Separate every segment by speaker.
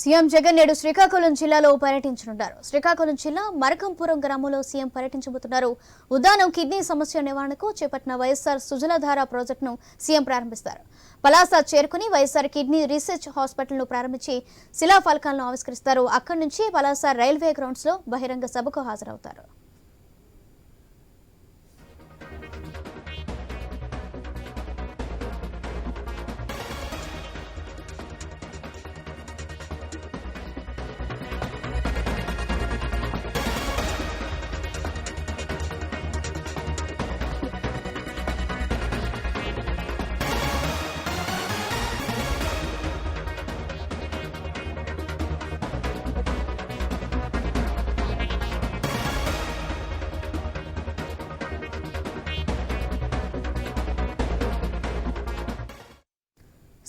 Speaker 1: CM Jagan నేడు శ్రీకాకుళం జిల్లాలో పర్యటించనున్నారు. శ్రీకాకుళం జిల్లా మరకంపురం గ్రామంలో సీఎం పర్యటించబోతున్నారు. ఉదానం కిడ్నీ సమస్య నివారణకు చేపట్టిన వైఎస్ఆర్ సుజలధార ప్రాజెక్టును సీఎం ప్రారంభిస్తారు. పలాస చేరుకుని వైఎస్ఆర్ కిడ్నీ రీసెర్చ్ హాస్పిటల్ను ప్రారంభించి శిలాఫలకాలను ఆవిష్కరిస్తారు. అక్కడి నుంచి పలాస రైల్వే గ్రౌండ్స్లో బహిరంగ సభకు హాజరవుతారు.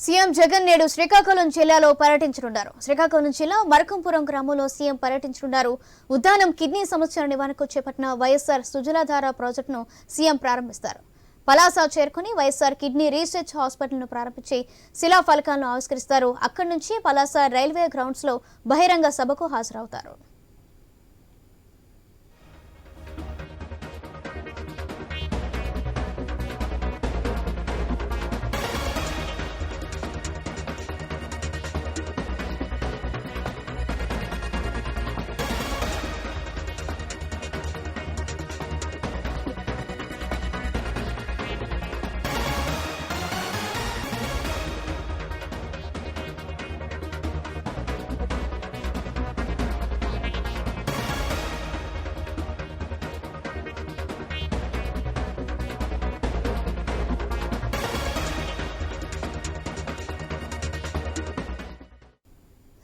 Speaker 1: సీఎం జగన్ నేడు శ్రీకాకుళం జిల్లాలో పర్యటించనున్నారు. శ్రీకాకుళం జిల్లా మరకంపురం గ్రామంలో సీఎం పర్యటించనున్నారు. ఉద్దానం కిడ్నీ సమస్యల నివారణకు చేపట్టిన వైఎస్ఆర్ సుజలాధార ప్రాజెక్టును సీఎం ప్రారంభిస్తారు. పలాస చేరుకుని వైఎస్ఆర్ కిడ్నీ రీసెర్చ్ హాస్పిటల్ను ప్రారంభించి శిలాఫలకాలను ఆవిష్కరిస్తారు. అక్కడి నుంచి పలాస రైల్వే గ్రౌండ్స్లో బహిరంగ సభకు హాజరవుతారు.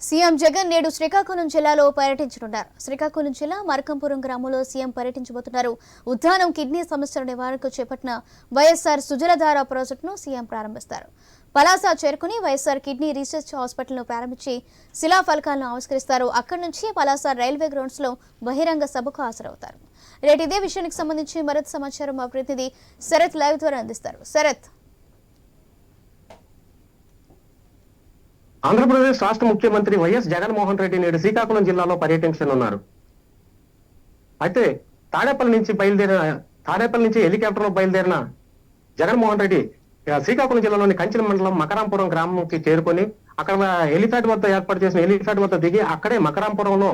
Speaker 1: సీఎం జగన్ నేడు శ్రీకాకుళం జిల్లాలో పర్యటించనున్నారు. శ్రీకాకుళం జిల్లా మరకంపురం గ్రామంలో సీఎం పర్యటించబోతున్నారు. ఉద్దానం కిడ్నీ సమస్యల నివారణకు చేపట్టిన వైఎస్ఆర్ సుజలధార ప్రాజెక్టును సీఎం ప్రారంభిస్తారు. పలాస చేరుకుని వైఎస్ఆర్ కిడ్నీ రీసెర్చ్ హాస్పిటల్ను ప్రారంభించి శిలాఫలకాలను ఆవిష్కరిస్తారు. అక్కడి నుంచి పలాస రైల్వే గ్రౌండ్స్లో బహిరంగ సభకు హాజరవుతారు. రేటు ఇదే విషయానికి సంబంధించి మరింత సమాచారం మా ప్రతినిధి శరత్ లైవ్ ద్వారా అందిస్తారు. శరత్!
Speaker 2: ఆంధ్రప్రదేశ్ రాష్ట్ర ముఖ్యమంత్రి వైఎస్ జగన్మోహన్ రెడ్డి నేడు శ్రీకాకుళం జిల్లాలో పర్యటించనున్నారు. అయితే తాడేపల్లి నుంచి బయలుదేరిన తాడేపల్లి నుంచి హెలికాప్టర్లో బయలుదేరిన జగన్మోహన్ రెడ్డి శ్రీకాకుళం జిల్లాలోని కంచెల మండలం మకరాంపురం గ్రామంకి చేరుకొని అక్కడ హెలిప్యాడ్ వద్ద ఏర్పాటు చేసిన హెలిప్యాడ్ వద్ద దిగి అక్కడే మకరాంపురంలో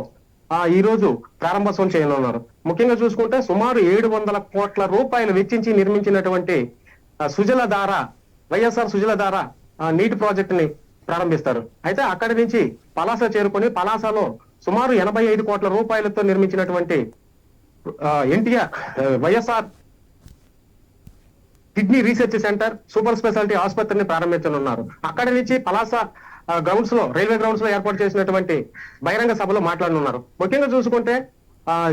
Speaker 2: ఆ ఈ రోజు ప్రారంభోత్సవం చేయనున్నారు. ముఖ్యంగా చూసుకుంటే సుమారు ఏడు వందల కోట్ల రూపాయలు వెచ్చించి నిర్మించినటువంటి సుజల ధార వైఎస్ఆర్ సుజల ధార ఆ, నీటి ప్రాజెక్ట్ని ప్రారంభిస్తారు. అయితే అక్కడి నుంచి పలాస చేరుకొని పలాసలో సుమారు ఎనభై ఐదు కోట్ల రూపాయలతో నిర్మించినటువంటి NTR YSR kidney research centre super speciality ఆసుపత్రిని ప్రారంభించనున్నారు. అక్కడి నుంచి పలాస గ్రౌండ్స్లో రైల్వే గ్రౌండ్స్లో ఏర్పాటు చేసినటువంటి బహిరంగ సభలో మాట్లాడనున్నారు. ముఖ్యంగా చూసుకుంటే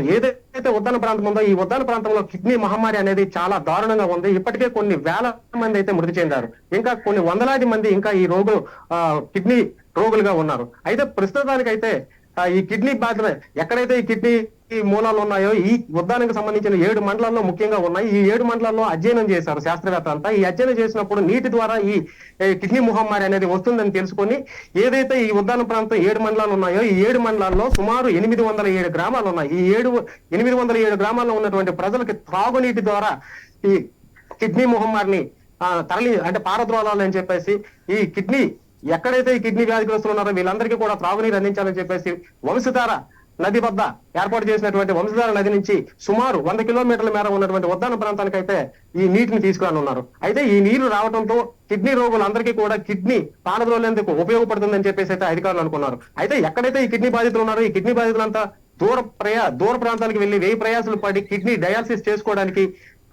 Speaker 2: ఏదైతే ఉద్దాన ప్రాంతం ఉందో ఈ ఉద్దాన ప్రాంతంలో కిడ్నీ మహమ్మారి అనేది చాలా దారుణంగా ఉంది. ఇప్పటికే కొన్ని వేల మంది అయితే మృతి చెందారు. ఇంకా కొన్ని వందలాది మంది ఇంకా ఈ రోగులు ఆ, కిడ్నీ రోగులుగా ఉన్నారు. అయితే ప్రస్తుతానికైతే ఈ కిడ్నీ బాధ ఎక్కడైతే ఈ కిడ్నీ మూలాలు ఉన్నాయో? ఈ ఉద్దానికి సంబంధించిన ఏడు మండలాల్లో ముఖ్యంగా ఉన్నాయి. ఈ ఏడు మండలాల్లో అధ్యయనం చేశారు శాస్త్రవేత్త అంతా. ఈ అధ్యయనం చేసినప్పుడు నీటి ద్వారా ఈ కిడ్నీ మహమ్మారి అనేది వస్తుందని తెలుసుకొని ఏదైతే ఈ ఉద్దాన ప్రాంతం ఏడు మండలాలు ఉన్నాయో ఈ ఏడు మండలాల్లో సుమారు ఎనిమిది వందల ఏడు గ్రామాలు ఉన్నాయి. ఈ ఏడు ఎనిమిది వందల ఏడు గ్రామాల్లో ఉన్నటువంటి ప్రజలకి త్రాగునీటి ద్వారా ఈ కిడ్నీ మహమ్మారిని తరలి అంటే పారద్రోలాలని చెప్పేసి ఈ కిడ్నీ ఎక్కడైతే ఈ కిడ్నీ వ్యాధిగ్రస్తులు ఉన్నారో వీళ్ళందరికీ కూడా త్రాగునీరు అందించాలని చెప్పేసి వంశధార నది వద్ద ఏర్పాటు చేసినటువంటి వంశధార నది నుంచి సుమారు వంద కిలోమీటర్ల మేర ఉన్నటువంటి ఉద్దాన ప్రాంతానికి అయితే ఈ నీటిని తీసుకురానున్నారు అయితే ఈ నీరు రావడంతో కిడ్నీ రోగులందరికీ కూడా కిడ్నీ పానద్రోలేందుకు ఉపయోగపడుతుందని చెప్పేసి అయితే అధికారులు అనుకున్నారు. అయితే ఎక్కడైతే ఈ కిడ్నీ బాధితులు ఉన్నారో ఈ కిడ్నీ బాధితులంతా దూర ప్రయా దూర ప్రాంతాలకు వెళ్ళి వెయ్యి ప్రయాసాలు పడి కిడ్నీ డయాలసిస్ చేసుకోవడానికి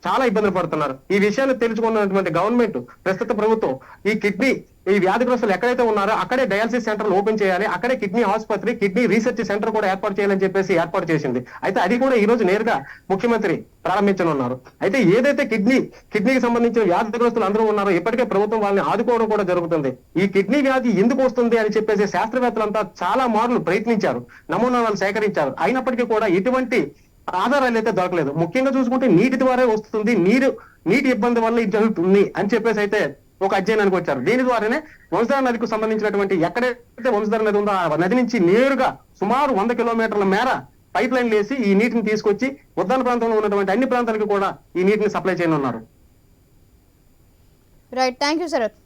Speaker 2: చాలా ఇబ్బందులు పడుతున్నారు. ఈ విషయాన్ని తెలుసుకున్నటువంటి గవర్నమెంట్ ప్రస్తుత ప్రభుత్వం ఈ కిడ్నీ ఈ వ్యాధిగ్రస్తులు ఎక్కడైతే ఉన్నారో అక్కడే డయాలసిస్ సెంటర్లు ఓపెన్ చేయాలి. అక్కడే కిడ్నీ ఆసుపత్రి కిడ్నీ రీసెర్చ్ సెంటర్ కూడా ఏర్పాటు చేయాలని చెప్పేసి ఏర్పాటు చేసింది. అయితే అది కూడా ఈ రోజు నేరుగా ముఖ్యమంత్రి ప్రారంభించనున్నారు. అయితే ఏదైతే కిడ్నీ కిడ్నీకి సంబంధించిన వ్యాధిగ్రస్తులు అందరూ ఉన్నారో ఇప్పటికే ప్రభుత్వం వాళ్ళని ఆదుకోవడం కూడా జరుగుతుంది. ఈ కిడ్నీ వ్యాధి ఎందుకు వస్తుంది అని చెప్పేసి శాస్త్రవేత్తలంతా చాలా మార్లు ప్రయత్నించారు. నమూనాలను సేకరించారు. అయినప్పటికీ కూడా ఎటువంటి ఆధారాలు అయితే దొరకలేదు. ముఖ్యంగా చూసుకుంటే నీటి ద్వారా వస్తుంది. నీరు నీటి ఇబ్బంది వల్ల ఇది జరుగుతుంది అని చెప్పేసి అయితే ఒక అధ్యయనానికి వచ్చారు. దీని ద్వారానే వంశధార నదికి సంబంధించినటువంటి ఎక్కడైతే వంశధార నది ఉందో ఆ నది నుంచి నేరుగా సుమారు వంద కిలోమీటర్ల మేర పైప్ లైన్ వేసి ఈ నీటిని తీసుకొచ్చి ఉద్దాన ప్రాంతంలో ఉన్నటువంటి అన్ని ప్రాంతాలకు కూడా ఈ నీటిని సప్లై చేయనున్నారు.
Speaker 1: Right thank you Sarath